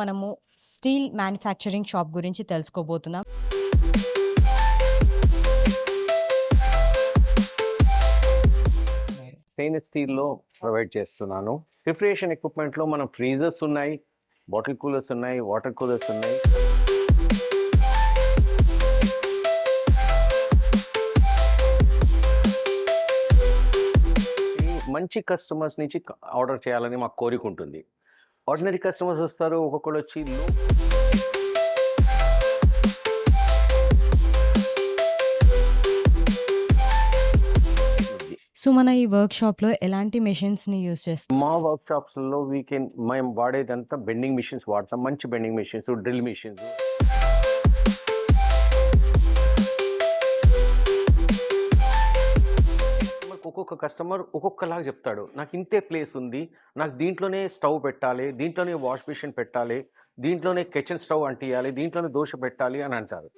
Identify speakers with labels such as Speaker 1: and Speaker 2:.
Speaker 1: మనము steel manufacturing shop గురించి తెలుసుకోబోతున్నాం.
Speaker 2: స్టెయిన్లెస్ స్టీల్లో ప్రొవైడ్ చేస్తున్నాను. రిఫ్రిజరేషన్ ఎక్విప్మెంట్లో మనం ఫ్రీజర్స్ ఉన్నాయి బాటిల్ కూలర్స్ ఉన్నాయి వాటర్ కూలర్స్ ఉన్నాయి. మంచి కస్టమర్స్ నుంచి ఆర్డర్ చేయాలని మాకు కోరిక ఉంటుంది. ఆర్డినరీ కస్టమర్స్ వస్తారు ఒక్కొక్కరు వచ్చి "లో-
Speaker 1: సో మన ఈ వర్క్ షాప్లో ఎలాంటి మెషిన్స్ని యూస్ చేస్తాం?
Speaker 2: మా వర్క్ షాప్స్లో వీ కెన్ మేము వాడేదంతా బెండింగ్ మిషన్స్ వాడతాం మంచి బెండింగ్ మిషన్స్ డ్రిల్ మిషన్స్. ఒక్కొక్క కస్టమర్ ఒక్కొక్కలాగా చెప్తాడు. నాకు ఇంతే ప్లేస్ ఉంది. నాకు దీంట్లోనే స్టవ్ పెట్టాలి దీంట్లోనే వాష్ మిషన్ పెట్టాలి దీంట్లోనే కిచెన్ స్టవ్ అంటియాలి దీంట్లోనే దోశ పెట్టాలి అని అంటారు.